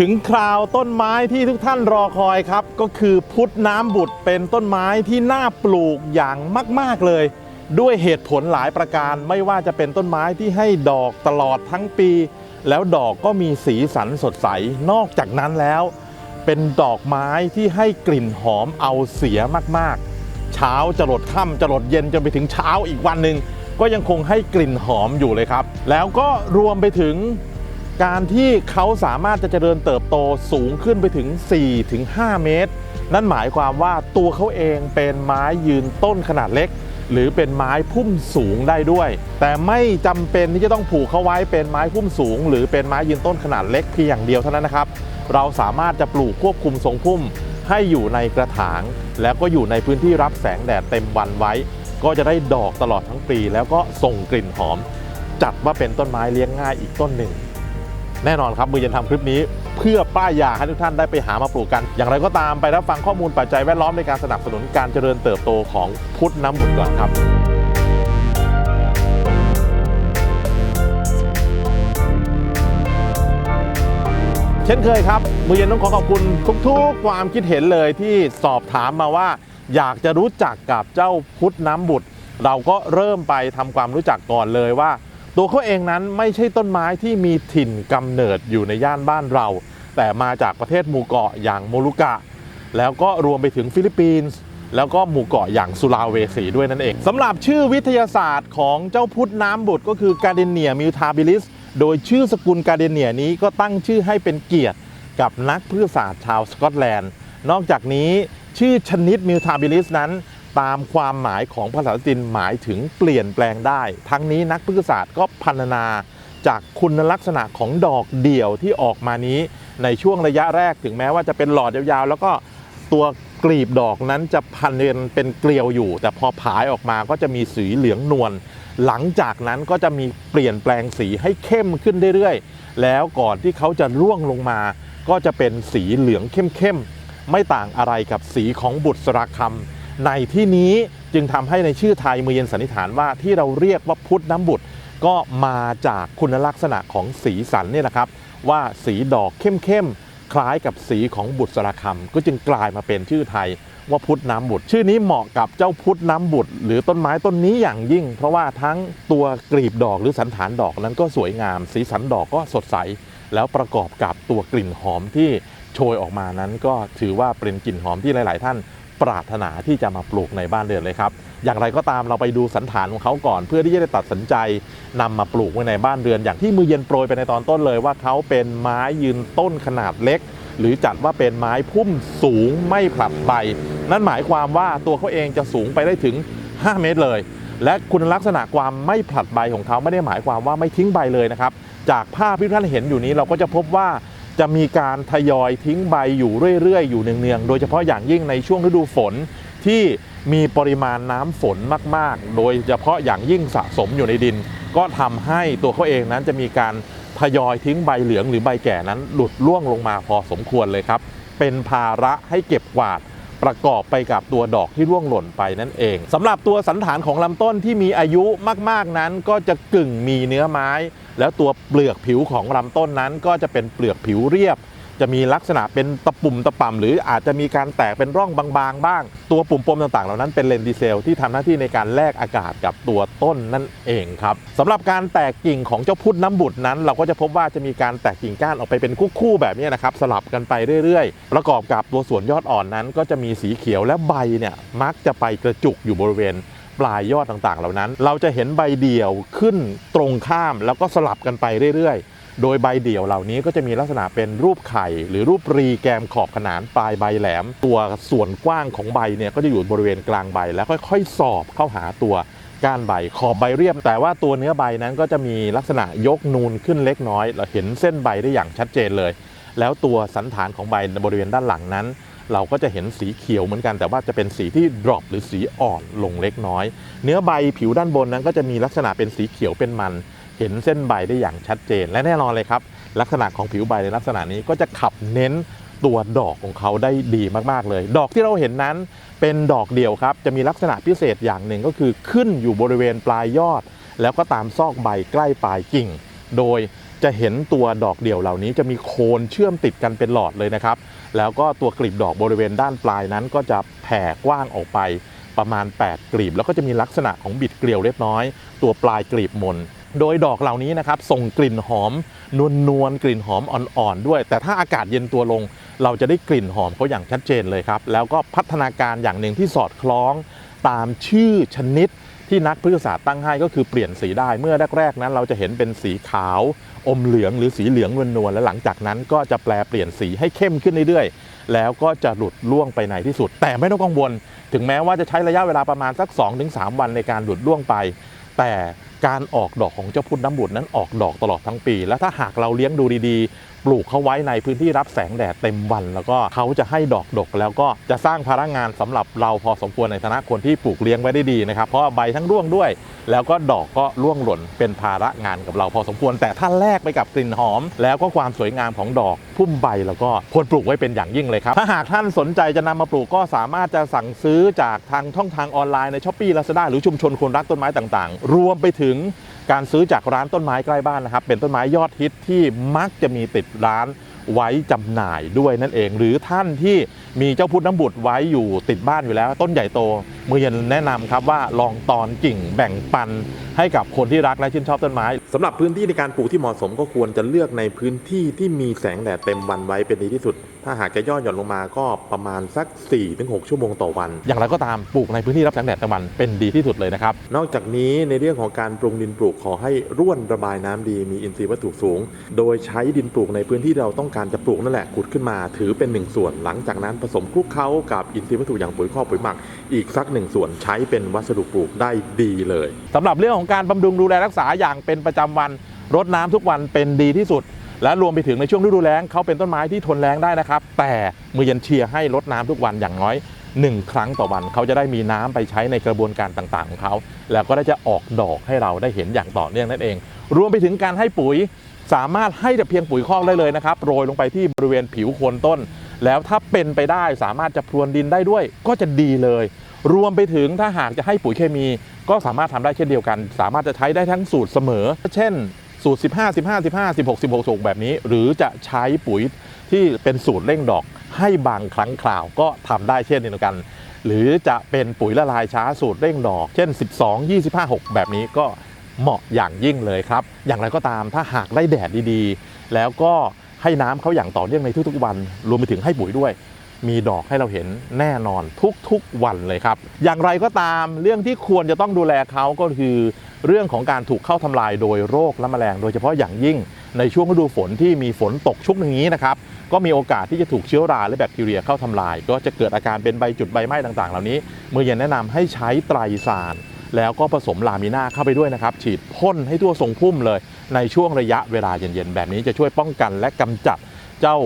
ถึงคราวต้นไม้ที่ทุกท่านรอคอยครับ ก็คือพุทธน้ำบุตรเป็นต้นไม้ที่น่าปลูกอย่างมาก ๆ เลย ด้วยเหตุผลหลายประการไม่ว่าจะเป็นต้นไม้ที่ให้ดอกตลอดทั้งปี แล้วดอกก็มีสีสันสดใส นอกจากนั้นแล้ว เป็นดอกไม้ที่ให้กลิ่นหอมเอาเสียมากๆ เช้าจะหลดค่ำจะหลดเย็นจนไปถึงเช้าอีกวันหนึ่งก็ยังคงให้กลิ่นหอมอยู่เลยครับ แล้วก็รวมไปถึง การที่เขาสามารถจะเจริญเติบโตสูงขึ้นไปถึง 4-5 เมตร นั่นหมายความว่าตัวเขาเองเป็นไม้ยืนต้นขนาดเล็ก หรือเป็นไม้พุ่มสูงได้ด้วย แต่ไม่จำเป็นที่จะต้องผูกเขาไว้เป็นไม้พุ่มสูง หรือเป็นไม้ยืนต้นขนาดเล็กเพียงอย่างเดียวเท่านั้นนะครับ เราสามารถจะปลูกควบคุมทรงพุ่มให้อยู่ในกระถาง แล้วก็อยู่ในพื้นที่รับแสงแดดเต็มวันไว้ ก็จะได้ดอกตลอดทั้งปี แล้วก็ส่งกลิ่นหอม จัดว่าเป็นต้นไม้เลี้ยงง่ายอีกต้นหนึ่ง แน่นอนครับมือเย็นทำคลิปนี้ เพื่อป้ายยาให้ทุกท่านได้ไปหามาปลูกกัน อย่างไรก็ตามไปรับฟังข้อมูลปัจจัยแวดล้อมในการสนับสนุนการเจริญเติบโตของพุทธน้ำบุตรก่อนครับเช่นเคยครับ มือเย็นต้องขอขอบคุณทุกๆความคิดเห็นเลยที่สอบถามมาว่า อยากจะรู้จักกับเจ้าพุทธน้ำบุตร เราก็เริ่มไปทำความรู้จักก่อนเลยว่า ตัวเขาเองนั้นไม่ใช่ต้นไม้ที่มีถิ่นกำเนิดอยู่ในย่านบ้านเรา แต่มาจากประเทศหมู่เกาะอย่างโมลุกะ แล้วก็รวมไปถึงฟิลิปปินส์แล้วก็หมู่เกาะอย่างสุลาเวสีด้วยนั่นเองสำหรับชื่อวิทยาศาสตร์ของเจ้าพุทธน้ำบุตรก็คือ Gardenia mutabilis โดยชื่อสกุล Gardenia นี้ก็ตั้งชื่อให้เป็นเกียรติกับนักพืชศาสตร์ชาวสกอตแลนด์ นอกจากนี้ชื่อชนิด mutabilis นั้น ตามความหมายของภาษาละตินหมายถึงเปลี่ยนแปลงได้ ทั้งนี้นักพฤกษศาสตร์ก็พันนาจากคุณลักษณะของดอกเดี่ยวที่ออกมานี้ ในช่วงระยะแรกถึงแม้ว่าจะเป็นหลอดยาวๆ แล้วก็ตัวกลีบดอกนั้นจะพันเรียนเป็นเกลียวอยู่ แต่พอผายออกมาก็จะมีสีเหลืองนวลหลังจากนั้นก็จะมีเปลี่ยนแปลงสีให้เข้มขึ้นเรื่อยๆ แล้วก่อนที่เขาจะร่วงลงมา ก็จะเป็นสีเหลืองเข้มๆ ไม่ต่างอะไรกับสีของบุตรสราคำ ในที่นี้จึงทำให้ในชื่อไทยมือเย็นสันนิษฐานว่าที่เราเรียกว่าพุทธน้ำบุตร ก็มาจากคุณลักษณะของสีสันนี่แหละครับ ว่าสีดอกเข้มๆคล้ายกับสีของบุตรสรคำก็จึงกลายมาเป็นชื่อไทยว่าพุทธน้ำบุตร ชื่อนี้เหมาะกับเจ้าพุทธน้ำบุตร หรือต้นไม้ต้นนี้อย่างยิ่ง เพราะว่าทั้งตัวกลีบดอกหรือสันฐานดอกนั้นก็สวยงาม สีสันดอกก็สดใส แล้วประกอบกับตัวกลิ่นหอมที่โชยออกมานั้นก็ถือว่าเป็นกลิ่นหอมที่หลาย ๆ ท่าน ปรารถนาที่จะมาปลูกในบ้านเรือนเลยครับ อย่างไรก็ตามเราไปดูสันฐานของเขาก่อน เพื่อที่จะได้ตัดสินใจนำมาปลูกไว้ในบ้านเรือน อย่างที่มือเย็นโปรยไปในตอนต้นเลยว่าเขาเป็นไม้ยืนต้นขนาดเล็ก หรือจัดว่าเป็นไม้พุ่มสูงไม่ผลัดใบ นั่นหมายความว่าตัวเขาเองจะสูงไปได้ถึง 5 เมตรเลย และคุณลักษณะความไม่ผลัดใบของเขาไม่ได้หมายความว่าไม่ทิ้งใบเลยนะครับ จากภาพที่ท่านเห็นอยู่นี้เราก็จะพบว่า จะมีการทยอยทิ้งใบอยู่เรื่อยๆ อยู่เนืองๆ โดยเฉพาะอย่างยิ่งในช่วงฤดูฝนที่มีปริมาณน้ำฝนมากๆ โดยเฉพาะอย่างยิ่งสะสมอยู่ในดิน ก็ทำให้ตัวเขาเองนั้นจะมีการทยอยทิ้งใบเหลืองหรือใบแก่นั้นหลุดร่วงลงมาพอสมควรเลยครับ เป็นภาระให้เก็บกวาด ประกอบไปกับตัวดอกที่ร่วงหล่นไปนั่นเองสำหรับตัวสันฐานของลำต้นที่มีอายุมากๆนั้น ก็จะกึ่งมีเนื้อไม้ แล้วตัวเปลือกผิวของลำต้นนั้นก็จะเป็นเปลือกผิวเรียบ จะมีลักษณะเป็นตะปุ่มตะป่ำหรืออาจจะมีการแตกเป็นร่องบางๆ บ้าง ตัวปุ่มปมต่างๆ เหล่านั้นเป็นเลนดีเซลที่ทำหน้าที่ในการแลกอากาศกับตัวต้นนั่นเองครับสำหรับการแตกกิ่งของเจ้าพุทธน้ำบุตรนั้น เราก็จะพบว่าจะมีการแตกกิ่งก้านออกไปเป็นคู่ๆแบบนี้นะครับสลับกันไปเรื่อยๆ ประกอบกับตัวส่วนยอดอ่อนนั้น ก็จะมีสีเขียวและใบเนี่ยมักจะไปกระจุกอยู่บริเวณปลายยอดต่างๆ เหล่านั้น เราจะเห็นใบเดี่ยวขึ้นตรงข้ามแล้วก็สลับกันไปเรื่อยๆ โดยใบเดี่ยวเหล่านี้ก็จะมีลักษณะเป็นรูปไข่ หรือรูปรีแกมขอบขนานปลายใบแหลม ตัวส่วนกว้างของใบเนี่ยก็จะอยู่บริเวณกลางใบ แล้วค่อยๆ สอบเข้าหาตัวก้านใบขอบใบเรียบ แต่ว่าตัวเนื้อใบนั้นก็จะมีลักษณะยกนูนขึ้นเล็กน้อย เราเห็นเส้นใบได้อย่างชัดเจนเลย แล้วตัวสันฐานของใบบริเวณด้านหลังนั้น เราก็จะเห็นสีเขียวเหมือนกัน แต่ว่าจะเป็นสีที่ดรอปหรือสีอ่อนลงเล็กน้อย เนื้อใบผิวด้านบนนั้นก็จะมีลักษณะเป็นสีเขียวเป็นมัน เห็นเส้นใบได้อย่างชัดเจน และแน่นอนเลยครับ ลักษณะของผิวใบในลักษณะนี้ก็จะขับเน้นตัวดอกของเขาได้ดีมากๆเลย ดอกที่เราเห็นนั้นเป็นดอกเดียวครับ จะมีลักษณะพิเศษอย่างหนึ่งก็คือขึ้นอยู่บริเวณปลายยอด แล้วก็ตามซอกใบใกล้ปลายกิ่ง โดยจะเห็นตัวดอกเดี่ยวเหล่านี้จะมีโคนเชื่อมติดกันเป็นหลอดเลยนะครับ แล้วก็ตัวกลีบดอกบริเวณด้านปลายนั้น ก็จะแผ่กว้างออกไปประมาณ 8 กลีบ แล้วก็จะมีลักษณะของบิดเกลียวเล็กน้อย ตัวปลายกลีบมน โดยดอกเหล่านี้นะครับส่งกลิ่นหอมนวลนวลๆกลิ่นหอมอ่อนๆด้วย แต่ถ้าอากาศเย็นตัวลง เราจะได้กลิ่นหอมเขาอย่างชัดเจนเลยครับ แล้วก็พัฒนาการอย่างหนึ่งที่สอดคล้องตามชื่อชนิดที่นักพฤกษศาสตร์ตั้งให้ก็คือเปลี่ยนสีได้เมื่อแรกๆนั้น เราจะเห็นเป็นสีขาว อมเหลืองหรือสีเหลืองนวลๆและหลังจากนั้นก็จะแปลเปลี่ยนสีให้เข้มขึ้นเรื่อยๆ แล้วก็จะหลุดล่วงไปในที่สุด แต่ไม่ต้องกังวล ถึงแม้ว่าจะใช้ระยะเวลาประมาณสัก 2-3 วันในการหลุดล่วงไป แต่การออกดอกของเจ้าพุทธน้ำบุตรนั้นออกดอกตลอดทั้งปี และถ้าหากเราเลี้ยงดูดีๆ ปลูกเขาไว้ในพื้นที่รับแสงแดดเต็มวัน แล้วก็เขาจะให้ดอกดก แล้วก็จะสร้างพลังงานสำหรับเราพอสมควรในฐานะคนที่ปลูกเลี้ยงไว้ได้ดีนะครับเพราะใบทั้งร่วงด้วย แล้วก็ดอกก็ร่วงหล่นเป็นภาระงานกับเราพอสมควร แต่ถ้าแลกไปกับกลิ่นหอม แล้วก็ความสวยงามของดอกพุ่มใบแล้วก็ควรปลูกไว้เป็นอย่างยิ่งเลยครับถ้าหากท่านสนใจจะนำมาปลูกก็สามารถจะสั่งซื้อจากทางช่องทางออนไลน์ในช้อปปี้ลาซาด้าหรือชุมชนคนรักต้นไม้ต่างๆ รวมไปถึงการซื้อจากร้านต้นไม้ใกล้บ้านนะครับ เป็นต้นไม้ยอดฮิตที่มักจะมีติดร้าน ไว้จำหน่ายด้วยนั่นเอง หรือท่านที่มีเจ้าพุทธน้ำบุตรไว้อยู่ติดบ้านอยู่แล้ว ต้นใหญ่โตมือเย็นแนะนำครับว่าลองตอนกิ่งแบ่งปันให้กับคนที่รักและชื่นชอบต้นไม้สำหรับพื้นที่ในการปลูกที่เหมาะสมก็ควรจะเลือกในพื้นที่ที่มีแสงแดดเต็มวันไว้เป็นดีที่สุด ถ้าหากจะย่อหย่อนลงมาก็ประมาณสัก 4-6 ชั่วโมงต่อวัน อย่างไรก็ตามปลูกในพื้นที่รับแสงแดดเต็มวันเป็นดีที่สุดเลยนะครับ นอกจากนี้ในเรื่องของการปรุงดินปลูกขอให้ร่วนระบายน้ำดีมีอินทรีย์วัตถุสูง โดยใช้ดินปลูกในพื้นที่เราต้องการจะปลูกนั่นแหละขุดขึ้นมาถือเป็นหนึ่งส่วน หลังจากนั้นผสมคลุกเคล้ากับอินทรีย์วัตถุอย่างปุ๋ยคอกปุ๋ยหมัก อีกสักหนึ่งส่วนใช้เป็นวัสดุปลูกได้ดีเลยสำหรับเรื่องของการบำรุงดูแลรักษาอย่างเป็นประจำวันรดน้ำทุกวันเป็นดีที่สุด และรวมไปถึงในช่วงฤดูแล้งเขาเป็นต้นไม้ที่ทนแล้งได้นะครับ แต่มือเย็นเชียร์ให้รดน้ำทุกวันอย่างน้อย1 ครั้งต่อวันเขาจะได้มีน้ำไปใช้ในกระบวนการต่างๆของเขา แล้วก็ได้จะออกดอกให้เราได้เห็นอย่างต่อเนื่องนั่นเอง รวมไปถึงการให้ปุ๋ย สามารถให้แต่เพียงปุ๋ยคอกได้เลยนะครับโรยลงไปที่บริเวณผิวโคนต้น แล้วถ้าเป็นไปได้สามารถจะพรวนดินได้ด้วย ก็จะดีเลย รวมไปถึงถ้าหากจะให้ปุ๋ยเคมี ก็สามารถทำได้เช่นเดียวกัน สามารถจะใช้ได้ทั้งสูตรเสมอ เช่น สูตร 15 15 15 16 16 16แบบนี้ หรือจะใช้ปุ๋ยที่เป็นสูตรเร่งดอก ให้บางครั้งคราวก็ทำได้เช่นเดียวกัน หรือจะเป็นปุ๋ยละลายช้าสูตรเร่งดอก เช่น 12 25 6 แบบนี้ก็ เหมาะอย่างยิ่งเลยครับ อย่างไรก็ตามถ้าหากได้แดดดีๆ แล้วก็ให้น้ำเขาอย่างต่อเนื่องในทุกๆ วัน รวมไปถึงให้ปุ๋ยด้วย มีดอกให้เราเห็นแน่นอนทุกๆ วันเลยครับ อย่างไรก็ตามเรื่องที่ควรจะต้องดูแลเขาก็คือเรื่องของการถูกเข้าทำลายโดยโรคและแมลง โดยเฉพาะอย่างยิ่งในช่วงฤดูฝนที่มีฝนตกชุกอย่างนี้นะครับก็มีโอกาสที่จะถูกเชื้อราและแบคทีเรียเข้าทำลาย ก็จะเกิดอาการเป็นใบจุดใบไหม้ต่างๆ เหล่านี้ เมื่อเย็นแนะนำให้ใช้ไตรสาร แล้วก็ผสมลามิน่าเข้าไปด้วยนะครับ ฉีดพ่นให้ทั่วทรงพุ่มเลย ในช่วงระยะเวลาเย็นๆ แบบนี้จะช่วยป้องกันและกำจัดเจ้า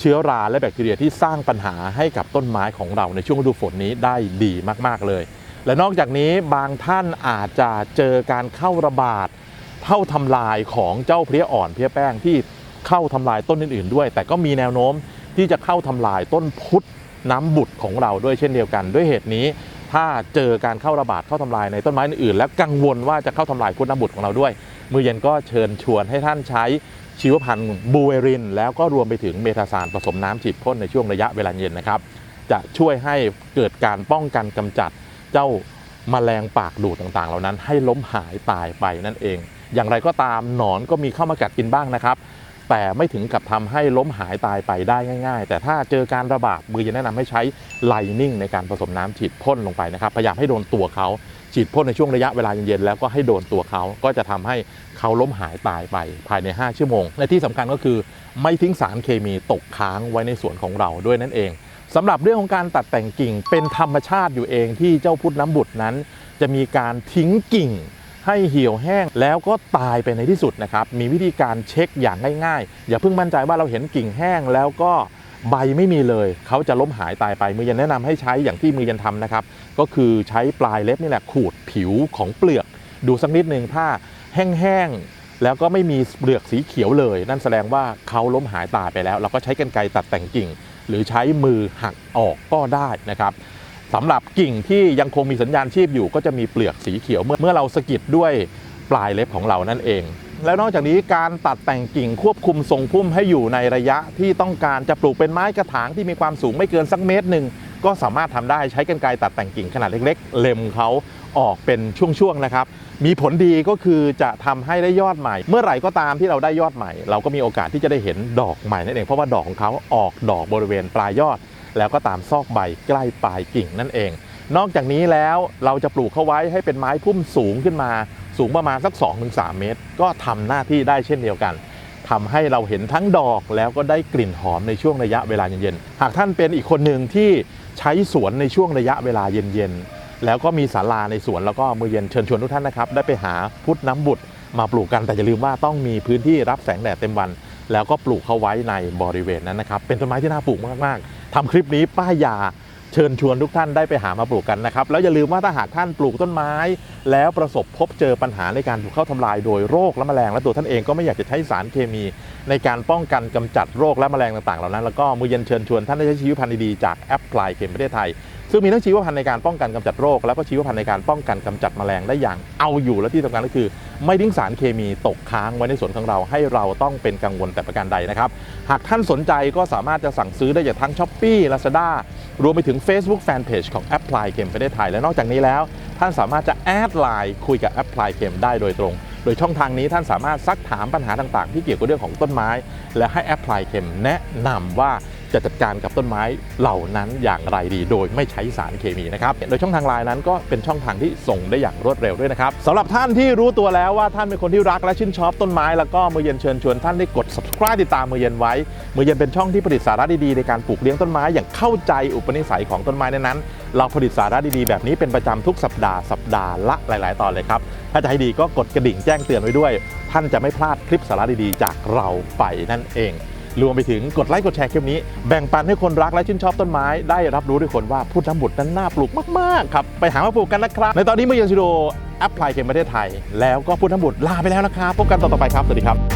เชื้อราและแบคทีเรียที่สร้างปัญหาให้กับต้นไม้ของเราในช่วงฤดูฝนนี้ได้ดีมากๆเลย และนอกจากนี้บางท่านอาจจะเจอการเข้าระบาดเข้าทำลายของเจ้าเพลี้ยอ่อนเพลี้ยแป้งที่เข้าทำลายต้นอื่นๆ ด้วย แต่ก็มีแนวโน้มที่จะเข้าทำลายต้นพุทธน้ำบุตรของเราด้วยเช่นเดียวกัน ด้วยเหตุนี้ ถ้าเจอการเข้าระบาดเข้าทำลายในต้นไม้อื่นและกังวลว่าจะเข้าทำลายพุทธน้ำบุตรของเราด้วย มือเย็นก็เชิญชวนให้ท่านใช้ชีวพันธุ์บูเวริน แล้วก็รวมไปถึงเมทาซานผสมน้ำฉีดพ่นในช่วงระยะเวลาเย็นนะครับ จะช่วยให้เกิดการป้องกันกำจัดเจ้าแมลงปากดูดต่างๆ เหล่านั้นให้ล้มหายตายไปนั่นเอง อย่างไรก็ตามหนอนก็มีเข้ามากัดกินบ้างนะครับ แต่ไม่ถึงกับทำให้ล้มหายตายไปได้ง่าย ๆ แต่ถ้าเจอการระบาดมือจะแนะนำให้ใช้ไลนิ่งในการผสมน้ำฉีดพ่นลงไปนะครับพยายามให้โดนตัวเขาฉีดพ่นในช่วงระยะเวลาเย็นๆแล้วก็ให้โดนตัวเขาก็จะทำให้เขาล้มหายตายไปภายใน 5 ชั่วโมง และที่สำคัญก็คือไม่ทิ้งสารเคมีตกค้างไว้ในสวนของเราด้วยนั่นเองสำหรับเรื่องของการตัดแต่งกิ่งเป็นธรรมชาติอยู่เองที่เจ้าพุทธน้ำบุตรนั้น จะมีการทิ้งกิ่ง ให้เหี่ยวแห้งแล้วก็ตายไปในที่สุดนะครับ มีวิธีการเช็คอย่างง่ายๆ อย่าเพิ่งมั่นใจว่าเราเห็นกิ่งแห้งแล้วก็ใบไม่มีเลย เขาจะล้มหายตายไป มือยันแนะนำให้ใช้อย่างที่มือยันทำนะครับ ก็คือใช้ปลายเล็บนี่แหละขูดผิวของเปลือก ดูสักนิดหนึ่งถ้าแห้งๆ แล้วก็ไม่มีเปลือกสีเขียวเลย นั่นแสดงว่าเขาล้มหายตายไปแล้ว เราก็ใช้กรรไกรตัดแต่งกิ่ง หรือใช้มือหักออกก็ได้นะครับ สำหรับกิ่งที่ยังคงมีสัญญาณชีพอยู่ ก็จะมีเปลือกสีเขียวเมื่อเมื่อเราสกิดด้วยปลายเล็บของเรานั่นเอง แล้วนอกจากนี้การตัดแต่งกิ่งควบคุมทรงพุ่มให้อยู่ในระยะที่ต้องการจะปลูกเป็นไม้กระถางที่มีความสูงไม่เกินสักเมตรหนึ่งก็สามารถทำได้ใช้กรรไกรตัดแต่งกิ่งขนาดเล็ก ๆ เล็มเขาออกเป็นช่วงๆนะครับ มีผลดีก็คือจะทำให้ได้ยอดใหม่ เมื่อไหร่ก็ตามที่เราได้ยอดใหม่ เราก็มีโอกาสที่จะได้เห็นดอกใหม่นั่นเองเพราะว่าดอกของเขาออกดอกบริเวณปลายยอด แล้วก็ตามซอกใบใกล้ปลายกิ่งนั่นเอง นอกจากนี้แล้วเราจะปลูกเขาไว้ให้เป็นไม้พุ่มสูงขึ้นมา สูงประมาณสัก 2-3 เมตร ก็ทำหน้าที่ได้เช่นเดียวกันทำให้เราเห็นทั้งดอกแล้วก็ได้กลิ่นหอมในช่วงระยะเวลาเย็นๆ หากท่านเป็นอีกคนหนึ่งที่ใช้สวนในช่วงระยะเวลาเย็นๆ แล้วก็มีศาลาในสวนแล้วก็มือเย็นเชิญชวนทุกท่านนะครับ ได้ไปหาพุทธน้ำบุตรมาปลูกกันแต่อย่าลืมว่าต้องมีพื้นที่รับแสงแดดเต็มวัน แล้วก็ปลูกเขาไว้ในบริเวณนั้นนะครับ เป็นต้นไม้ที่น่าปลูกมากๆ ทำคลิปนี้ป้ายยาเชิญชวนทุกท่านได้ไปหามาปลูกกันนะครับ แล้วอย่าลืมว่าถ้าหากท่านปลูกต้นไม้ แล้วประสบพบเจอปัญหาในการถูกเข้าทำลายโดยโรคและแมลง และตัวท่านเองก็ไม่อยากจะใช้สารเคมี ในการป้องกันกำจัดโรคและแมลงต่างๆเหล่านั้น แล้วก็มือเย็นเชิญชวนท่านได้ใช้ชีวพันธุ์ดีๆจากแอปพลายเคมประเทศไทย ซึ่งมีทั้งชีวพันธุ์ในการป้องกันกำจัดโรค แล้วก็ชีวพันธุ์ในการป้องกันกำจัดแมลงได้อย่างเอาอยู่และที่สำคัญก็คือ ไม่ทิ้งสารเคมีตกค้างไว้ในสวนของเราให้เราต้องเป็นกังวลแต่ประการใดนะครับ หากท่านสนใจก็สามารถจะสั่งซื้อได้จากทั้ง s h อ p e e Lazada รวมไปถึง Facebook Fanpage ของ Apply เ e มประเทศไทยและนอกจากนี้แล้ว ท่านสามารถจะแอดไลน์คุยกับ Apply เ e มได้โดยตรงโดยช่องทางนี้ท่านสามารถซักถามปัญหาต่างๆ ที่เกี่ยวกับเรื่องของต้นไม้ และให้ Apply เ e มแนะนำว่า จะจัดการกับต้นไม้เหล่านั้นอย่างไรดี โดยไม่ใช้สารเคมีนะครับ โดยช่องทางไลน์นั้นก็เป็นช่องทางที่ส่งได้อย่างรวดเร็วด้วยนะครับสำหรับท่านที่รู้ตัวแล้วว่าท่านเป็นคนที่รักและชื่นชอบต้นไม้ แล้วก็มือเย็นเชิญชวนท่านได้กด subscribe ติดตามมือเย็นไว้ มือเย็นเป็นช่องที่ผลิตสาระดีๆในการปลูกเลี้ยงต้นไม้อย่างเข้าใจอุปนิสัยของต้นไม้นั้นๆเราผลิตสาระดีๆแบบนี้เป็นประจำทุกสัปดาห์สัปดาห์ละหลาย ๆ ตอนเลยครับถ้าจะให้ดีก็กดกระดิ่งแจ้งเตือนไว้ด้วย ท่านจะไม่พลาดคลิปสาระดีๆ จากเราไปนั่นเอง รวมไปถึงกดไลค์กดแชร์คลิปนี้ แบ่งปันให้คนรักและชื่นชอบต้นไม้ ได้รับรู้ด้วยคนว่าพุทธบุตรนั้นน่าปลูกมากๆครับไปหามาปลูกกันนะครับ ในตอนนี้มือเย็นชิโดแอปพลายเกมประเทศไทย แล้วก็พุทธบุตรลาไปแล้วนะครับพบกันตอนต่อไปครับสวัสดีครับ